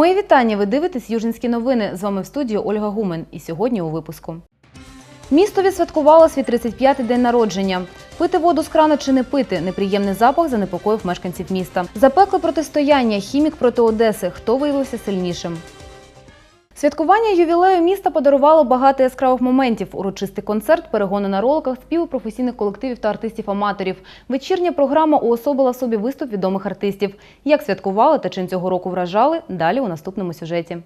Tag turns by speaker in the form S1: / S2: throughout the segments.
S1: Мої вітання. Ви дивитесь Южинські новини. З вами в студії Ольга Гумен. І сьогодні у випуску. Місто відсвяткувало свій 35-й день народження. Пити воду з крана чи не пити. Неприємний запах занепокоїв мешканців міста. Запекле протистояння. Хімік проти Одеси. Хто виявився сильнішим? Святкування ювілею міста подарувало багато яскравих моментів. Урочистий концерт, перегони на роликах, співи професійних колективів та артистів-аматорів. Вечірня програма уособила в собі виступ відомих артистів. Як святкували та чим цього року вражали? Далі у наступному сюжеті.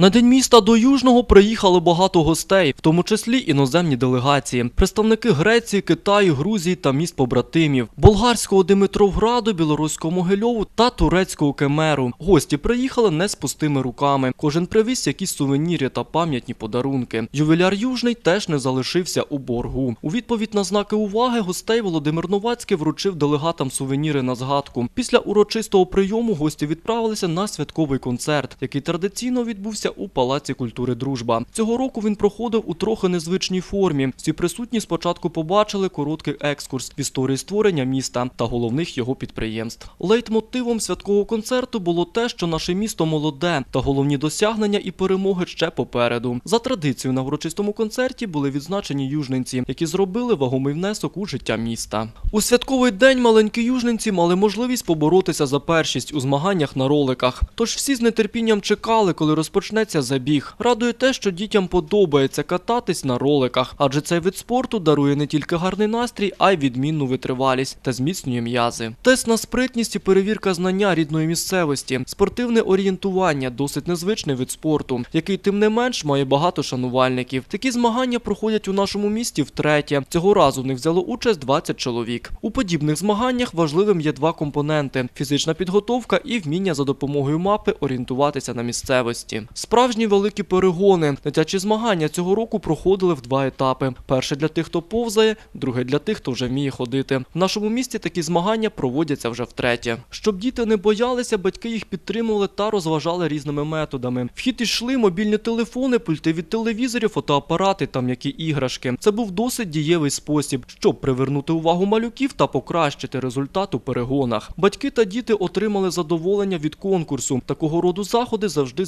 S2: На день міста до Южного приїхали багато гостей, в тому числі іноземні делегації, представники Греції, Китаю, Грузії та міст побратимів, болгарського Димитровграду, білоруського Могильову та турецького Кемеру. Гості приїхали не з пустими руками. Кожен привіз якісь сувеніри та пам'ятні подарунки. Ювіляр Южний теж не залишився у боргу. У відповідь на знаки уваги гостей Володимир Новацький вручив делегатам сувеніри на згадку. Після урочистого прийому гості відправилися на святковий концерт, який традиційно відбувся у Палаці культури Дружба. Цього року він проходив у трохи незвичній формі. Всі присутні спочатку побачили короткий екскурс в історії створення міста та головних його підприємств. Лейтмотивом святкового концерту було те, що наше місто молоде, та головні досягнення і перемоги ще попереду. За традицією на урочистому концерті були відзначені южненці, які зробили вагомий внесок у життя міста. У святковий день маленькі южненці мали можливість поборотися за першість у змаганнях на роликах. Тож всі з нетерпінням чекали, коли розпочнеться забіг. Радує те, що дітям подобається кататись на роликах, адже цей вид спорту дарує не тільки гарний настрій, а й відмінну витривалість та зміцнює м'язи. Тест на спритність і перевірка знання рідної місцевості, спортивне орієнтування досить незвичний вид спорту, який тим не менш має багато шанувальників. Такі змагання проходять у нашому місті втретє. Цього разу в них взяло участь 20 чоловік. У подібних змаганнях важливим є два компоненти: фізична підготовка і вміння за допомогою мапи орієнтуватися на місцевості. Справжні великі перегони. Дитячі змагання цього року проходили в два етапи: перше для тих, хто повзає, друге для тих, хто вже вміє ходити. В нашому місті такі змагання проводяться вже втретє. Щоб діти не боялися, батьки їх підтримували та розважали різними методами. В хід ішли мобільні телефони, пульти від телевізорів, фотоапарати та м'які іграшки. Це був досить дієвий спосіб, щоб привернути увагу малюків та покращити результат у перегонах. Батьки та діти отримали задоволення від конкурсу. Такого роду заходи завжди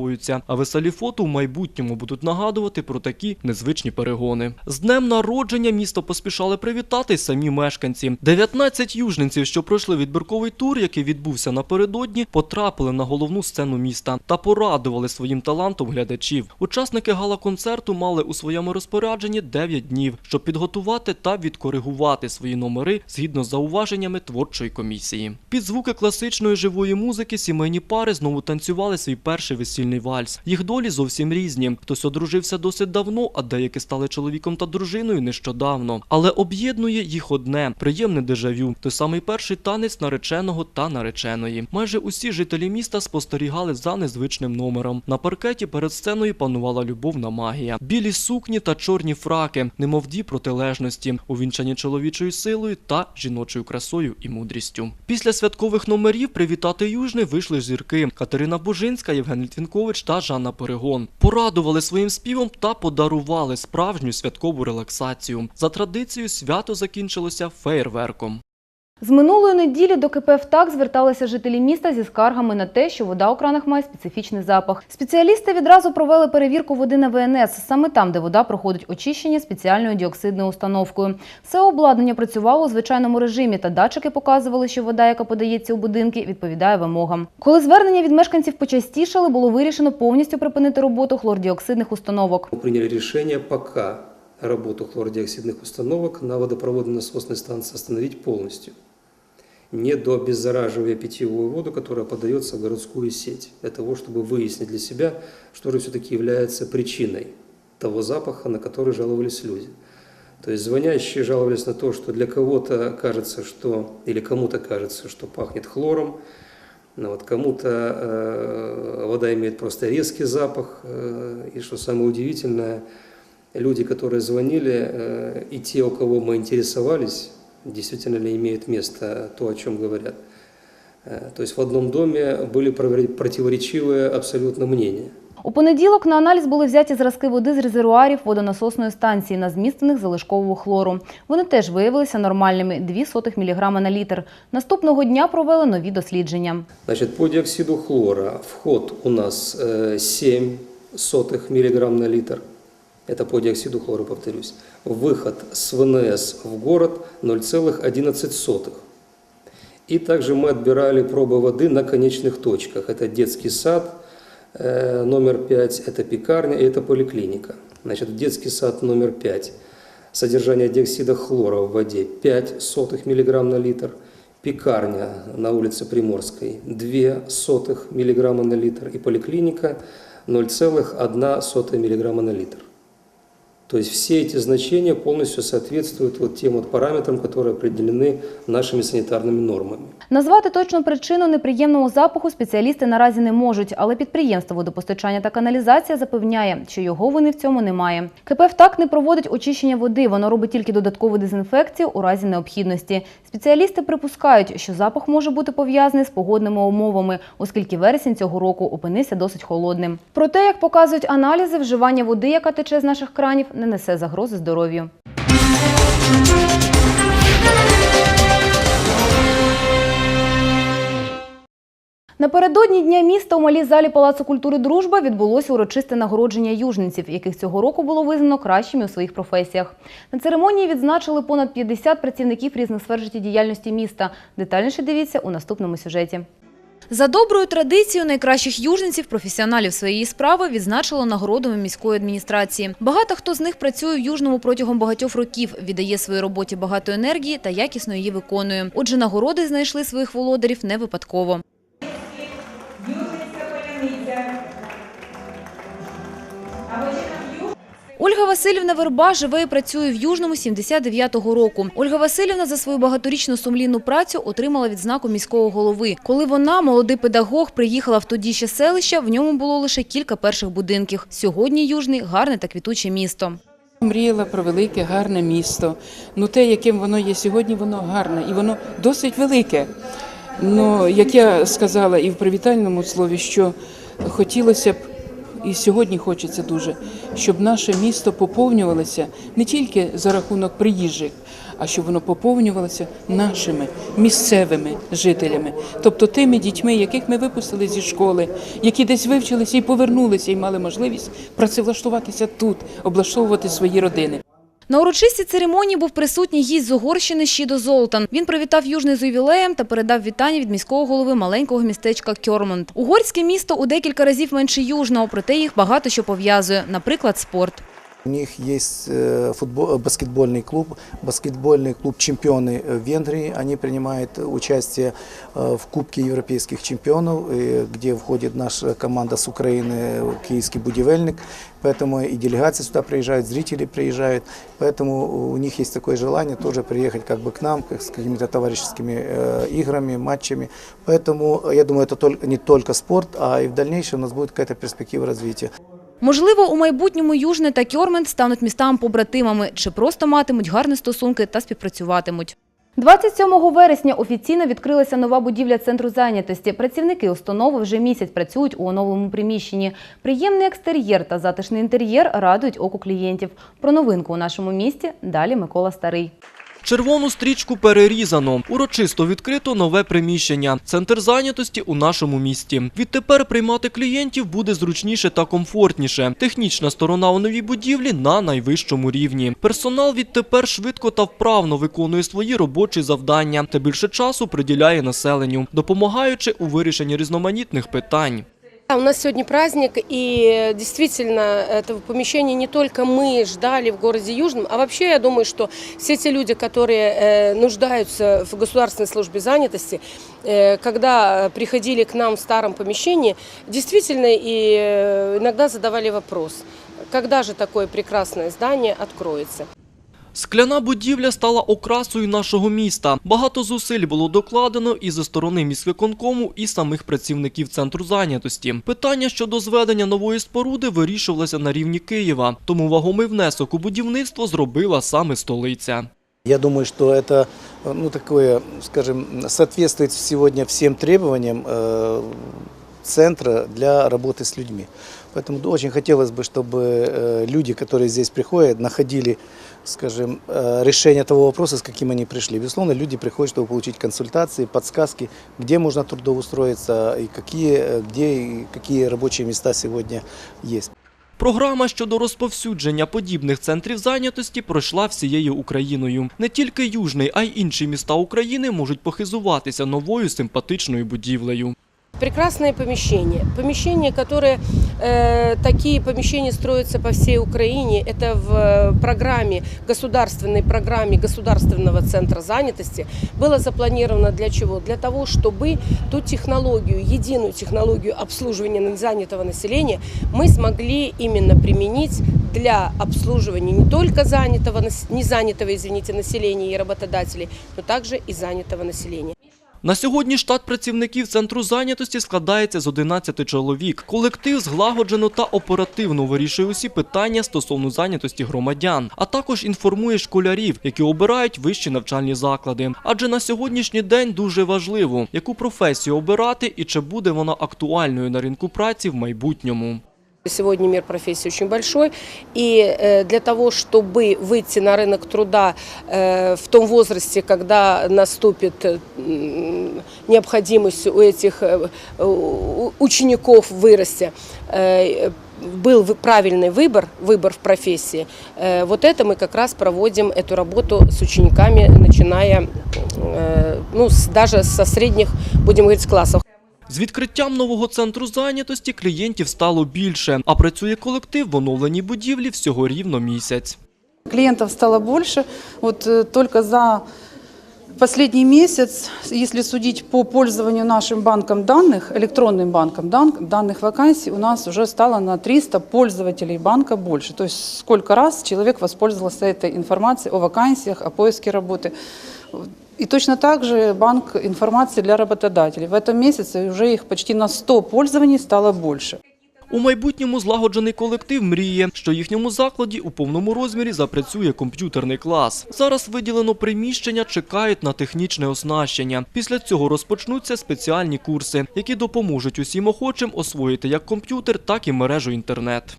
S2: запам'ятовуються, а веселі фото в майбутньому будуть нагадувати про такі незвичні перегони. З днем народження місто поспішали привітати самі мешканці. 19 южненців, що пройшли відбірковий тур, який відбувся напередодні, потрапили на головну сцену міста та порадували своїм талантом глядачів. Учасники гала-концерту мали у своєму розпорядженні 9 днів, щоб підготувати та відкоригувати свої номери згідно з зауваженнями творчої комісії. Під звуки класичної живої музики сімейні пари знову танцювали свій перший весільний вальс. Їх долі зовсім різні. Хтось одружився досить давно, а деякі стали чоловіком та дружиною нещодавно. Але об'єднує їх одне приємне дежавю. Той самий перший танець нареченого та нареченої. Майже усі жителі міста спостерігали за незвичним номером. На паркеті перед сценою панувала любовна магія. Білі сукні та чорні фраки, немов дві протилежності, увінчані чоловічою силою та жіночою красою і мудрістю. Після святкових номерів привітати южний вийшли зірки Катерина Бужинська, Євген Літвінкович та Жанна Перегон. Порадували своїм співом та подарували справжню святкову релаксацію. За традицією, свято закінчилося феєрверком.
S1: З минулої неділі до КП «ВТАК» зверталися жителі міста зі скаргами на те, що вода у кранах має специфічний запах. Спеціалісти відразу провели перевірку води на ВНС, саме там, де вода проходить очищення спеціальною діоксидною установкою. Все обладнання працювало у звичайному режимі, та датчики показували, що вода, яка подається у будинки, відповідає вимогам. Коли звернення від мешканців почастішали, було вирішено повністю припинити роботу хлордіоксидних установок.
S3: Мы приняли решение пока работу хлордиоксидных установок на водопроводно-насосной станции остановить полностью, не дообеззараживая питьевую воду, которая подается в городскую сеть, для того, чтобы выяснить для себя, что же все-таки является причиной того запаха, на который жаловались люди. То есть звонящие жаловались на то, что для кого-то кажется, что или кому-то кажется, что пахнет хлором, ну вот кому-то э, вода имеет просто резкий запах, э, и что самое удивительное, люди, которые звонили, э, и те, у кого мы интересовались, действительно ли имеет место то, о чем говорят. Э, То есть в одном доме были провер- противоречивые абсолютно мнения.
S1: У понеділок на аналіз були взяті зразки води з резервуарів водонасосної станції на зміст в них залишкового хлору. Вони теж виявилися нормальними 0,02 мг на літр. Наступного дня провели нові дослідження.
S3: Значит, по диоксиду хлора вход у нас э, 7 сотых миллиграмм на литр. Это по диоксиду хлора, повторюсь. Выход с ВНС в город 0,11 сотых. И также мы отбирали пробы воды на конечных точках. Это детский сад э, номер 5, это пекарня и это поликлиника. Значит, детский сад номер 5 содержание диоксида хлора в воде 5 сотых миллиграмм на литр. Пекарня на улице Приморской 2 сотых миллиграмма на литр. И поликлиника 0,1 сотая миллиграмма на литр. То есть все эти значения полностью соответствуют вот тем вот параметрам, которые определены нашими санитарными нормами.
S1: Назвати точну причину неприємного запаху спеціалісти наразі не можуть, але підприємство водопостачання та каналізація запевняє, що його вини в цьому немає. КП «ВТАК» не проводить очищення води, воно робить тільки додаткову дезінфекцію у разі необхідності. Спеціалісти припускають, що запах може бути пов'язаний з погодними умовами, оскільки вересень цього року опинився досить холодним. Проте, як показують аналізи, вживання води, яка тече з наших кранів, не несе загрози здоров'ю. Напередодні Дня міста у малій залі Палацу культури Дружба відбулося урочисте нагородження южненців, яких цього року було визнано кращими у своїх професіях. На церемонії відзначили понад 50 працівників різних сфер життєдіяльності міста. Детальніше дивіться у наступному сюжеті. За доброю традицією найкращих южниців, професіоналів своєї справи, відзначило нагородами міської адміністрації. Багато хто з них працює в Южному протягом багатьох років, віддає своїй роботі багато енергії та якісно її виконує. Отже, нагороди знайшли своїх володарів не випадково. Ольга Васильівна Верба живе і працює в Южному 79-го року. Ольга Васильівна за свою багаторічну сумлінну працю отримала відзнаку міського голови. Коли вона, молодий педагог, приїхала в тоді ще селище, в ньому було лише кілька перших будинків. Сьогодні Южний – гарне та квітуче місто.
S4: Мріяла про велике, гарне місто. Ну те, яким воно є сьогодні, воно гарне і воно досить велике. Ну, як я сказала і в привітальному слові, що хотілося б, і сьогодні хочеться дуже, щоб наше місто поповнювалося не тільки за рахунок приїжджих, а щоб воно поповнювалося нашими місцевими жителями, тобто тими дітьми, яких ми випустили зі школи, які десь вивчилися і повернулися, і мали можливість працевлаштуватися тут, облаштовувати свої родини.
S1: На урочистій церемонії був присутній гість з Угорщини Щідо Золтан. Він привітав Южний з ювілеєм та передав вітання від міського голови маленького містечка Кьормонд. Угорське місто у декілька разів менше Южного, проте їх багато що пов'язує, наприклад, спорт.
S5: У них есть э, футбол, баскетбольный клуб, баскетбольный клуб чемпионы э, Венгрии. Они принимают участие э, в Кубке европейских чемпионов, э, где входит наша команда с Украины, киевский будивельник. Поэтому и делегации сюда приезжают, зрители приезжают. Поэтому у них есть такое желание тоже приехать как бы к нам как с какими-то товарищескими э, играми, матчами. Поэтому я думаю, это только, не только спорт, а и в дальнейшем у нас будет какая-то перспектива развития.
S1: Можливо, у майбутньому Южне та Кьормонд стануть містами-побратимами чи просто матимуть гарні стосунки та співпрацюватимуть. 27 вересня офіційно відкрилася нова будівля центру зайнятості. Працівники установи вже місяць працюють у оновленому приміщенні. Приємний екстер'єр та затишний інтер'єр радують оку клієнтів. Про новинку у нашому місті далі Микола Старий.
S2: Червону стрічку перерізано. Урочисто відкрито нове приміщення. Центр зайнятості у нашому місті. Відтепер приймати клієнтів буде зручніше та комфортніше. Технічна сторона у новій будівлі на найвищому рівні. Персонал відтепер швидко та вправно виконує свої робочі завдання та більше часу приділяє населенню, допомагаючи у вирішенні різноманітних питань.
S6: Да, У нас сегодня праздник, и действительно этого помещения не только мы ждали в городе Южном, а вообще я думаю, что все те люди, которые э, нуждаются в государственной службе занятости, э, когда приходили к нам в старом помещении, действительно и э, иногда задавали вопрос, когда же такое прекрасное здание откроется.
S2: Скляна будівля стала окрасою нашого міста. Багато зусиль було докладено і зі сторони міськвиконкому, і самих працівників центру зайнятості. Питання щодо зведення нової споруди вирішувалося на рівні Києва, тому вагомий внесок у будівництво зробила саме столиця.
S5: Я думаю, что это, э, ну, такое, скажем, соответствует сегодня всем требованиям э, центра для работы с людьми. Поэтому очень хотелось бы, чтобы э, люди, которые здесь приходят, находили, скажем, э, решение того вопроса, с каким они пришли. Безусловно, люди приходят, чтобы получить консультации, подсказки, где можно трудоустроиться и какие, э, где и какие рабочие места сегодня есть.
S2: Програма щодо розповсюдження подібних центрів зайнятості пройшла всією Україною. Не тільки Южний, а й інші міста України можуть похизуватися новою симпатичною будівлею.
S6: Прекрасные помещения. Помещения, которые э, такие помещения строятся по всей Украине. Это в э, программе, государственной программе Государственного центра занятости было запланировано для чего? Для того, чтобы ту технологию, единую технологию обслуживания занятого населения мы смогли именно применить для обслуживания не только занятого, нас- не занятого, извините, населения и работодателей, но также и занятого населения.
S2: На сьогодні штат працівників центру зайнятості складається з 11 чоловік. Колектив злагоджено та оперативно вирішує усі питання стосовно зайнятості громадян, а також інформує школярів, які обирають вищі навчальні заклади. Адже на сьогоднішній день дуже важливо, яку професію обирати і чи буде вона актуальною на ринку праці в майбутньому.
S6: Сегодня мир профессий очень большой, и э, для того, чтобы выйти на рынок труда э, в том возрасте, когда наступит э, м, необходимость у этих э, у- учеников вырасти, э, был вы- правильный выбор, выбор в профессии, э, вот это мы как раз проводим эту работу с учениками, начиная э, ну, с- даже со средних, будем говорить, с классов.
S2: З відкриттям нового центру зайнятості клієнтів стало більше, а працює колектив в оновленій будівлі всього рівно місяць.
S7: Клиентов стало больше. Вот э, только за последний месяц, если судить по пользованию нашим банком данных, электронным банком дан- данных вакансий, у нас уже стало на 300 пользователей банка больше. То есть сколько раз человек воспользовался этой информацией о вакансиях, о поиске работы. И точно так же банк информации для работодателей. В этом месяце уже их почти на 100 пользований стало больше.
S2: У майбутньому злагоджений колектив мріє, що їхньому закладі у повному розмірі запрацює комп'ютерний клас. Зараз виділено приміщення, чекають на технічне оснащення. Після цього розпочнуться спеціальні курси, які допоможуть усім охочим освоїти як комп'ютер, так і мережу інтернет.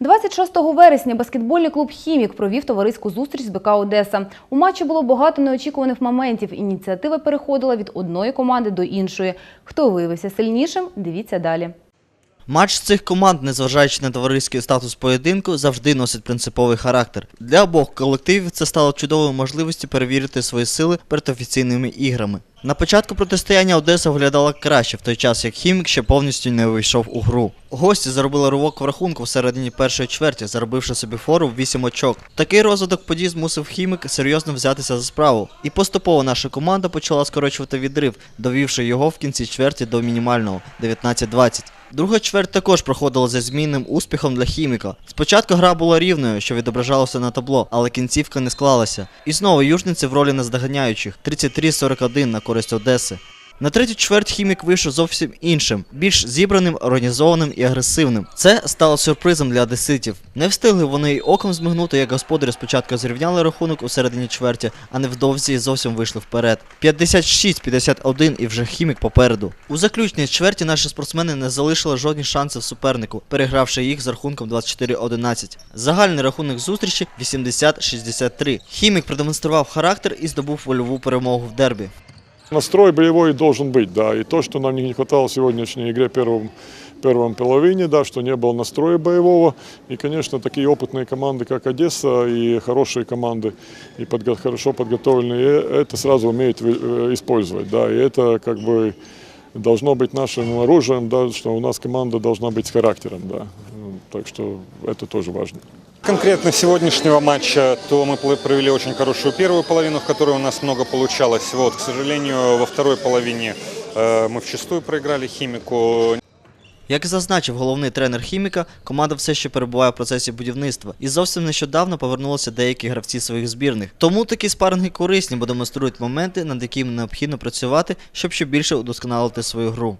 S1: 26 вересня баскетбольний клуб Хімік провів товариську зустріч з БК Одеса. У матчі було багато неочікуваних моментів. Ініціатива переходила від одної команди до іншої. Хто виявився сильнішим? Дивіться далі.
S8: Матч цих команд, незважаючи на товариський статус поєдинку, завжди носить принциповий характер. Для обох колективів це стало чудовою можливістю перевірити свої сили перед офіційними іграми. На початку протистояння Одеса виглядала краще, в той час як Хімік ще повністю не увійшов у гру. Гості заробили ривок в рахунку в середині першої чверті, заробивши собі фору в 8 очок. Такий розвиток подій змусив Хімік серйозно взятися за справу. І поступово наша команда почала скорочувати відрив, довівши його в кінці чверті до мінімального 19-20. Друга чверть також проходила за змінним успіхом для хіміка. Спочатку гра була рівною, що відображалося на табло, але кінцівка не склалася. І знову южниці в ролі наздоганяючих 33-41 на користь Одеси. На третю чверть хімік вийшов зовсім іншим, більш зібраним, організованим і агресивним. Це стало сюрпризом для одеситів. Не встигли вони й оком змигнути, як господарі спочатку зрівняли рахунок у середині чверті, а невдовзі зовсім вийшли вперед. 56-51 і вже хімік попереду. У заключній чверті наші спортсмени не залишили жодних шансів супернику, перегравши їх з рахунком 24-11. Загальний рахунок зустрічі 80-63. Хімік продемонстрував характер і здобув вольову перемогу в дербі.
S9: Настрой боевой должен быть, да. И то, что нам не хватало в сегодняшней игре первом, первом половине, да, что не было настроя боевого. И, конечно, такие опытные команды, как Одесса, и хорошие команды, и подго- хорошо подготовленные, э, это сразу умеют э, использовать, да. И это как бы должно быть нашим оружием, да, что у нас команда должна быть с характером, да. Ну, Так что это тоже важно.
S10: Конкретно сегодняшнего матча, то мы пл- провели очень хорошую первую половину, в которой у нас много получалось. Вот, к сожалению, во второй половине э, мы вчастую проиграли химику.
S8: Як зазначив головний тренер хіміка, команда все ще перебуває в процесі будівництва, і зовсім нещодавно повернулися деякі гравці своїх збірних. Тому такі спаринги корисні, бо демонструють моменти, над якими необхідно працювати, щоб ще більше удосконалити свою гру.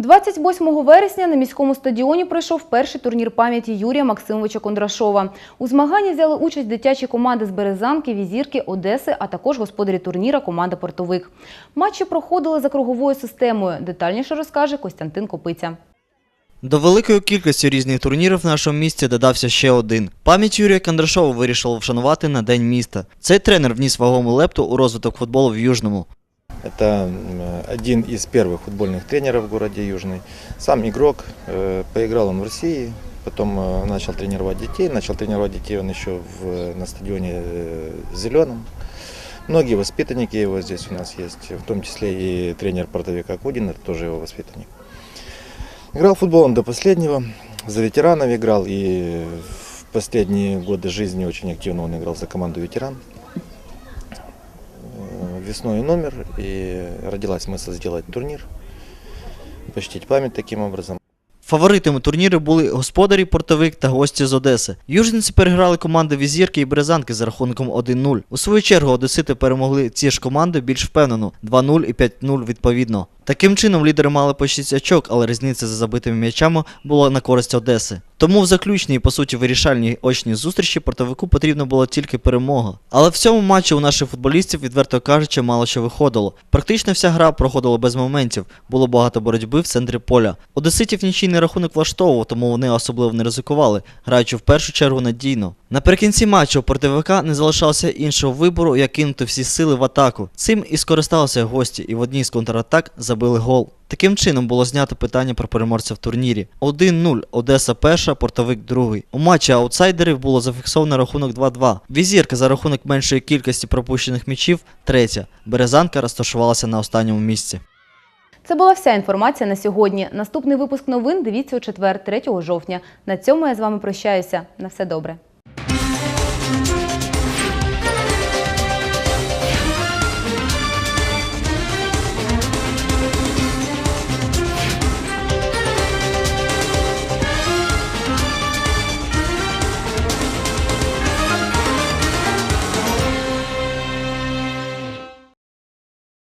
S1: 28 вересня на міському стадіоні пройшов перший турнір пам'яті Юрія Максимовича Кондрашова. У змаганні взяли участь дитячі команди з Березанки, Візірки, Одеси, а також господарі турніра команда Портовик. Матчі проходили за круговою системою. Детальніше розкаже Костянтин Копиця.
S8: До великої кількості різних турнірів в нашому місті додався ще один. Пам'ять Юрія Кондрашова вирішили вшанувати на День міста. Цей тренер вніс вагому лепту у розвиток футболу в Южному.
S11: Это один из первых футбольных тренеров в городе Южный. Сам игрок, э, поиграл он в России, потом э, начал тренировать детей. Начал тренировать детей он еще в, на стадионе э, Зеленом. Многие воспитанники его здесь у нас есть, в том числе и тренер портовика Кудин, это тоже его воспитанник. Играл в футбол он до последнего, за ветеранов играл и в последние годы жизни очень активно он играл за команду ветеран. Весной номер и родилась мысль сделать турнир, почтить память таким образом.
S8: Фаворитами турніру були господарі Портовик та гості з Одеси. Южниці переграли команди Візірки і Березанки за рахунком 1-0. У свою чергу одесити перемогли ці ж команди більш впевнено 2-0 і 5-0 відповідно. Таким чином лідери мали по 6 очок, але різниця за забитими м'ячами була на користь Одеси. Тому в заключній, по суті, вирішальній очній зустрічі портовику потрібна була тільки перемога. Але в цьому матчі у наших футболістів, відверто кажучи, мало що виходило. Практично вся гра проходила без моментів, було багато боротьби в центрі поля. Одеситів нічийний рахунок влаштовував, тому вони особливо не ризикували, граючи в першу чергу надійно. Наприкінці матчу у портовика не залишалося іншого вибору, як кинути всі сили в атаку. Цим і скористалися гості, і в одній з контратак забили гол. Таким чином було знято питання про переможця в турнірі. 1-0 Одеса перша, портовик другий. У матчі аутсайдерів було зафіксовано рахунок 2-2. Візірка за рахунок меншої кількості пропущених м'ячів третя. Березанка розташувалася на останньому місці.
S1: Це була вся інформація на сьогодні. Наступний випуск новин дивіться у четвер, 3 жовтня. На цьому я з вами прощаюся. На все добре.